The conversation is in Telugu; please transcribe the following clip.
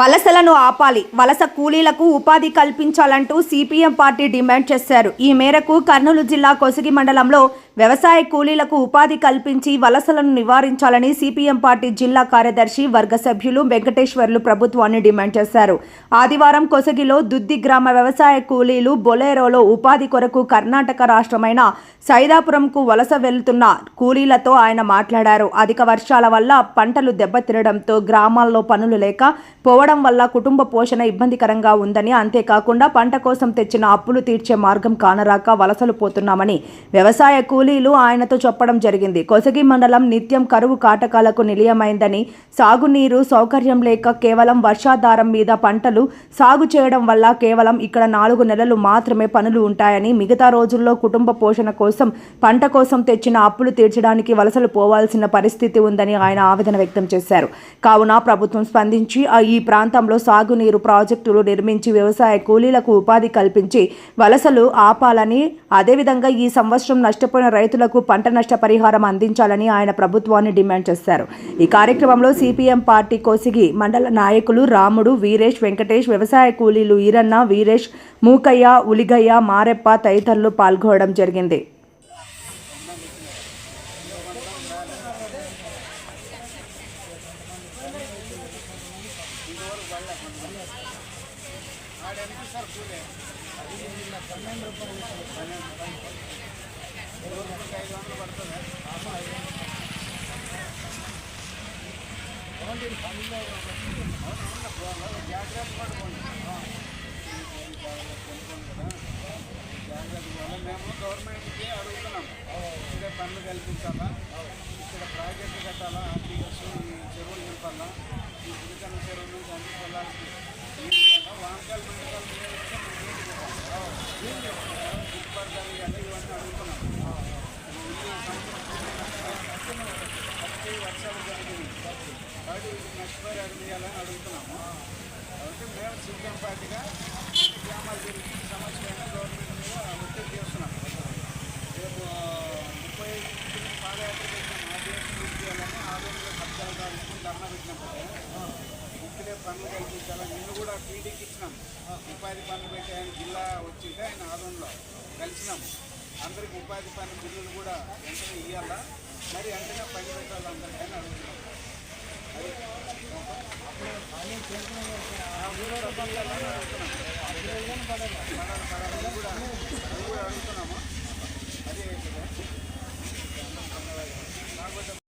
వలసలను ఆపాలి. వలస కూలీలకు ఉపాధి కల్పించాలంటూ సిపిఎం పార్టీ డిమాండ్ చేశారు. ఈ మేరకు కర్నూలు జిల్లా కొసిగి మండలంలో వ్యవసాయ కూలీలకు ఉపాధి కల్పించి వలసలను నివారించాలని సిపిఎం పార్టీ జిల్లా కార్యదర్శి వర్గ సభ్యులు వెంకటేశ్వర్లు ప్రభుత్వాన్ని డిమాండ్ చేశారు. ఆదివారం కొసగిలో దుద్ది గ్రామ వ్యవసాయ కూలీలు బొలేరోలో ఉపాధి కొరకు కర్ణాటక రాష్ట్రమైన సైదాపురంకు వలస వెళ్తున్న కూలీలతో ఆయన మాట్లాడారు. అధిక వర్షాల వల్ల పంటలు దెబ్బతినడంతో గ్రామాల్లో పనులు లేక పోవడం వల్ల కుటుంబ పోషణ ఇబ్బందికరంగా ఉందని అంతేకాకుండా పంట కోసం తెచ్చిన అప్పులు తీర్చే మార్గం కానరాక వలసలు పోతున్నామని వ్యవసాయ కూలీలు ఆయనతో చెప్పడం జరిగింది. కొసగి మండలం నిత్యం కరువు కాటకాలకు నిలయమైందని సాగునీరు సౌకర్యం లేక కేవలం వర్షాధారం మీద పంటలు సాగు చేయడం వల్ల కేవలం ఇక్కడ నాలుగు నెలలు మాత్రమే పనులు ఉంటాయని మిగతా రోజుల్లో కుటుంబ పోషణ కోసం పంట కోసం తెచ్చిన అప్పులు తీర్చడానికి వలసలు పోవాల్సిన పరిస్థితి ఉందని ఆయన ఆవేదన వ్యక్తం చేశారు. కావున ప్రభుత్వం స్పందించి ఈ ప్రాంతంలో సాగునీరు ప్రాజెక్టులు నిర్మించి వ్యవసాయ కూలీలకు ఉపాధి కల్పించి వలసలు ఆపాలని అదేవిధంగా ఈ సంవత్సరం నష్టపోయిన రైతులకు పంట నష్ట పరిహారం అందించాలని ఆయన ప్రభుత్వాన్ని డిమాండ్ చేశారు. ఈ కార్యక్రమంలో సిపిఎం పార్టీ కోసిగి మండల నాయకులు రాముడు వీరేష్ వెంకటేష్ వ్యవసాయ కూలీలు ఈరన్న వీరేష్ మూకయ్య ఉలిగయ్య మారెప్ప తదితరులు పాల్గొనడం జరిగింది. మేము గవర్నమెంట్కి అడుగుతున్నాం. ఇక్కడ పనులు కల్పించాలా? ఇక్కడ ప్రాజెక్టు కట్టాలా? ఆర్టీఎస్ వర్షాలు జరిగింది కాబట్టి ఇది నష్టపరిహారం ఇవ్వాలని అడుగుతున్నాము కాబట్టి మేము సీఎం పార్టీగా గ్రామాలు తిరిగి సమస్యలైన గవర్నమెంట్ మీద ఒత్తిడి చేస్తున్నాం రేపు ముప్పై తొమ్మిది పాదయాత్ర చేసినాం ఆర్డీఎస్ చేయాలని ఆదోళనలో పథకాలు కావాలని ధర్నా పెట్టినప్పుడు ఇక్కడే పనులు కల్పించాలని నిన్ను కూడా టీడీకి ఇచ్చినాం ఉపాధి పనులు పెట్టి ఆయన జిల్లా వచ్చింటే ఆయన ఆదంలో కలిసినాము అందరికి ఉపాధి పని బిల్లులు కూడా వెంటనే ఇవ్వాలా మరి వెంటనే పని పెట్టాలందరికీ అడుగుతున్నాం పడాలి పడాలి కూడా